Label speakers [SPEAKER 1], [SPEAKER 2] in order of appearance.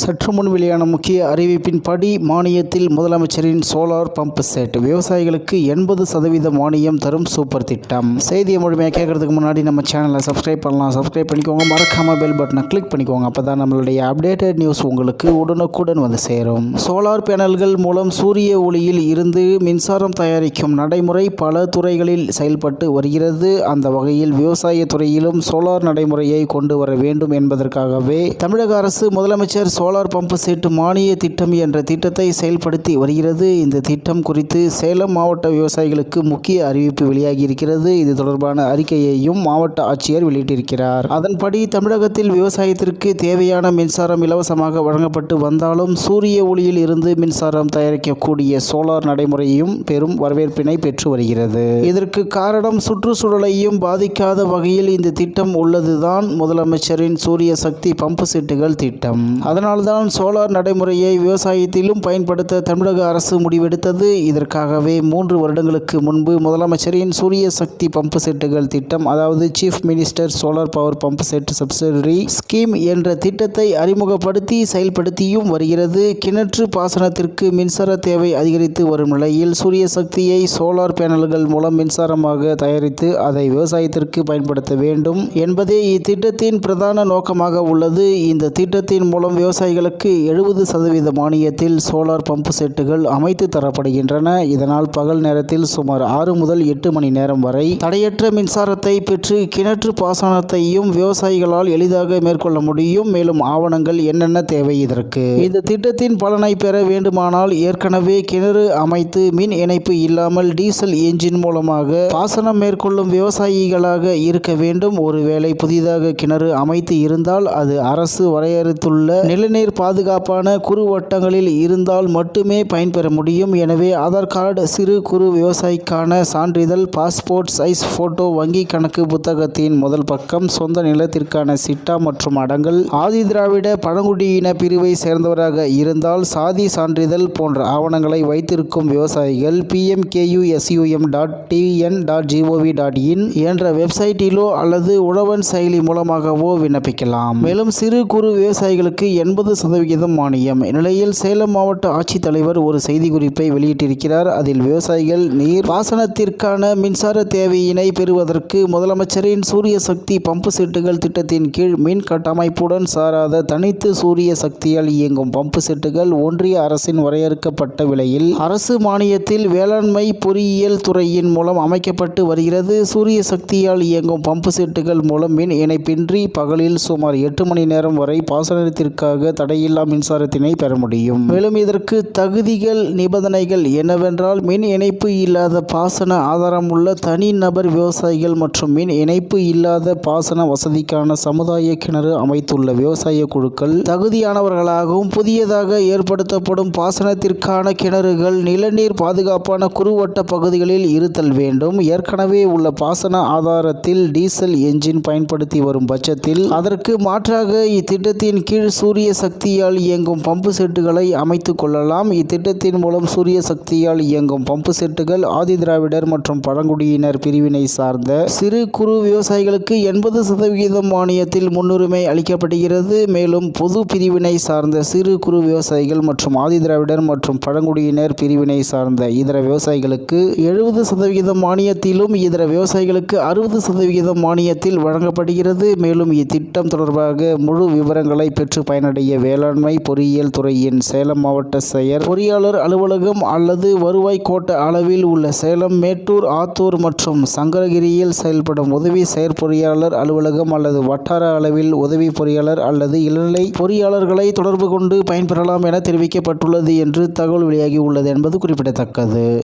[SPEAKER 1] சற்று முன் வெளியான முக்கிய அறிவிப்பின்படி மானியத்தில் முதலமைச்சரின் சோலார் பம்ப் செட் விவசாயிகளுக்கு எண்பது சதவீத மானியம் தரும் சூப்பர் திட்டம். செய்தியை முழுமையாக கேட்கறதுக்கு முன்னாடி நம்ம சேனலை சப்ஸ்கிரைப் பண்ணலாம். சப்ஸ்கிரைப் பண்ணிக்கோங்க. மறக்காம பெல் பட்டனை கிளிக் பண்ணிக்கோங்க. அப்போ தான் நம்மளுடைய அப்டேட்டட் நியூஸ் உங்களுக்கு உடனுக்குடன் வந்து சேரும். சோலார் பேனல்கள் மூலம் சூரிய ஒளியில் இருந்து மின்சாரம் தயாரிக்கும் நடைமுறை பல துறைகளில் செயல்பட்டு வருகிறது. அந்த வகையில் விவசாய துறையிலும் சோலார் நடைமுறையை கொண்டு வர வேண்டும் என்பதற்காகவே தமிழக அரசு முதலமைச்சர் சோலார் பம்பு செட் மானிய திட்டம் என்ற திட்டத்தை செயல்படுத்தி வருகிறது. இந்த திட்டம் குறித்து சேலம் மாவட்ட விவசாயிகளுக்கு முக்கிய அறிவிப்பு வெளியாகி இருக்கிறது இது தொடர்பான அறிக்கையையும் மாவட்ட ஆட்சியர் வெளியிட்டிருக்கிறார். அதன்படி தமிழகத்தில் விவசாயத்திற்கு தேவையான மின்சாரம் இலவசமாக வழங்கப்பட்டு வந்தாலும் சூரிய ஒளியில் இருந்து மின்சாரம் தயாரிக்கக்கூடிய சோலார் நடைமுறையும் பெரும் வரவேற்பினை பெற்று வருகிறது. இதற்கு காரணம் சுற்றுச்சூழலையும் பாதிக்காத வகையில் இந்த திட்டம் உள்ளதுதான் முதலமைச்சரின் சூரிய சக்தி பம்பு செட்டுகள் திட்டம். அதனால்தான் சோலார் நடைமுறையை விவசாயத்திலும் பயன்படுத்த தமிழக அரசு முடிவெடுத்தது. இதற்காகவே மூன்று வருடங்களுக்கு முன்பு முதலமைச்சரின் சூரிய சக்தி பம்பு செட்டுகள் திட்டம் அதாவது chief minister solar power pump set subsidiary scheme என்ற திட்டத்தை அறிமுகப்படுத்தி செயல்படுத்தியும் வருகிறது. கிணற்று பாசனத்திற்கு மின்சார தேவை அதிகரித்து வரும் நிலையில் சூரிய சக்தியை சோலார் பேனல்கள் மூலம் மின்சாரமாக தயாரித்து அதை விவசாயத்திற்கு பயன்படுத்த வேண்டும் என்பதே இத்திட்டத்தின் பிரதான நோக்கமாக உள்ளது. இந்த திட்டத்தின் மூலம் விவசாய விவசாயிகளுக்கு எழுபது சதவீத மானியத்தில் சோலார் பம்பு செட்டுகள் அமைத்து தரப்படுகின்றன. இதனால் பகல் நேரத்தில் சுமார் ஆறு முதல் எட்டு மணி நேரம் வரை தடையற்ற மின்சாரத்தை பெற்று கிணற்று பாசனத்தையும் விவசாயிகளால் எளிதாக மேற்கொள்ள முடியும். மேலும் ஆவணங்கள் என்னென்ன தேவை இதற்கு? இந்த திட்டத்தின் பலனை பெற வேண்டுமானால் ஏற்கனவே கிணறு அமைத்து மின் இணைப்பு இல்லாமல் டீசல் என்ஜின் மூலமாக பாசனம் மேற்கொள்ளும் விவசாயிகளாக இருக்க வேண்டும். ஒருவேளை புதிதாக கிணறு அமைத்து இருந்தால் அது அரசு வரையறுத்துள்ள நிலநீர் பாதுகாப்பான குறுவட்டங்களில் இருந்தால் மட்டுமே பயன்பெற முடியும். எனவே ஆதார் கார்டு சிறு குறு விவசாயிக்கான சான்றிதழ் பாஸ்போர்ட் சைஸ் போட்டோ வங்கி கணக்கு புத்தகத்தின் முதல் பக்கம் சொந்த நிலத்திற்கான சிட்டா மற்றும் அடங்கல் ஆதி திராவிட பழங்குடியின பிரிவை சேர்ந்தவராக இருந்தால் சாதி சான்றிதழ் போன்ற ஆவணங்களை வைத்திருக்கும் விவசாயிகள் பிஎம்கேயுஎஸ்யூஎம் dot TN dot GOV dot in என்ற வெப்சைட்டிலோ அல்லது உழவன் செயலி மூலமாகவோ விண்ணப்பிக்கலாம். மேலும் சிறு குறு விவசாயிகளுக்கு எண்பது சதவிகிதம் மானியம். இந்நிலையில் சேலம் மாவட்ட ஆட்சித்தலைவர் ஒரு செய்திக்குறிப்பை வெளியிட்டிருக்கிறார். அதில் விவசாயிகள் நீர் பாசனத்திற்கான மின்சார தேவையினை பெறுவதற்கு முதலமைச்சரின் சூரிய சக்தி பம்பு செட்டுகள் திட்டத்தின் கீழ் மின் கட்டமைப்புடன் சாராத தனித்து சூரிய சக்தியால் இயங்கும் பம்பு செட்டுகள் ஒன்றிய அரசின் வரையறுக்கப்பட்ட விலையில் அரசு மானியத்தில் வேளாண்மை பொறியியல் துறையின் மூலம் அமைக்கப்பட்டு வருகிறது. சூரிய சக்தியால் இயங்கும் பம்பு செட்டுகள் மூலம் மின் இணைப்பின்றி பகலில் சுமார் எட்டு மணி நேரம் வரை பாசனத்திற்காக தடையில்லா மின்சாரத்தினை பெற முடியும். மேலும் இதற்கு தகுதிகள் நிபந்தனைகள் என்னவென்றால் மின் இணைப்பு இல்லாத பாசன ஆதாரம் உள்ள தனிநபர் விவசாயிகள் மற்றும் மின் இணைப்பு இல்லாத பாசன வசதிக்கான சமுதாய கிணறு அமைத்துள்ள விவசாய குழுக்கள் தகுதியானவர்களாகவும் புதியதாக ஏற்படுத்தப்படும் பாசனத்திற்கான கிணறுகள் நிலநீர் பாதுகாப்பான குறுவட்ட பகுதிகளில் இருத்தல் வேண்டும். ஏற்கனவே உள்ள பாசன ஆதாரத்தில் டீசல் என்ஜின் பயன்படுத்தி வரும் பட்சத்தில் அதற்கு மாற்றாக இத்திட்டத்தின் கீழ் சூரிய சக்தியால் இயங்கும் பம்பு செட்டுகளை அமைத்துக் கொள்ளலாம். இத்திட்டத்தின் மூலம் சூரிய சக்தியால் இயங்கும் பம்பு செட்டுகள் ஆதி திராவிடர் மற்றும் பழங்குடியினர் பிரிவினை சார்ந்த சிறு குறு விவசாயிகளுக்கு எண்பது சதவிகிதம் மானியத்தில் முன்னுரிமை அளிக்கப்படுகிறது. மேலும் பொது பிரிவினை சார்ந்த சிறு குறு விவசாயிகள் மற்றும் ஆதி திராவிடர் மற்றும் பழங்குடியினர் பிரிவினை சார்ந்த இதர விவசாயிகளுக்கு எழுபது சதவிகிதம் மானியத்திலும் இதர விவசாயிகளுக்கு அறுபது சதவிகிதம் மானியத்தில் வழங்கப்படுகிறது. மேலும் இத்திட்டம் தொடர்பாக முழு விவரங்களை பெற்று பயனடைய வேளாண்மை பொறியியல் துறையின் சேலம் மாவட்ட செயற் பொறியாளர் அலுவலகம் அல்லது வருவாய் கோட்ட அளவில் உள்ள சேலம் மேட்டூர் ஆத்தூர் மற்றும் சங்கரகிரியில் செயல்படும் உதவி செயற்பொறியாளர் அலுவலகம் அல்லது வட்டார அளவில் உதவி பொறியாளர் அல்லது இளநிலை பொறியாளர்களை தொடர்பு கொண்டு பயன்பெறலாம் என தெரிவிக்கப்பட்டுள்ளது என்று தகவல் வெளியாகி உள்ளது என்பது குறிப்பிடத்தக்கது.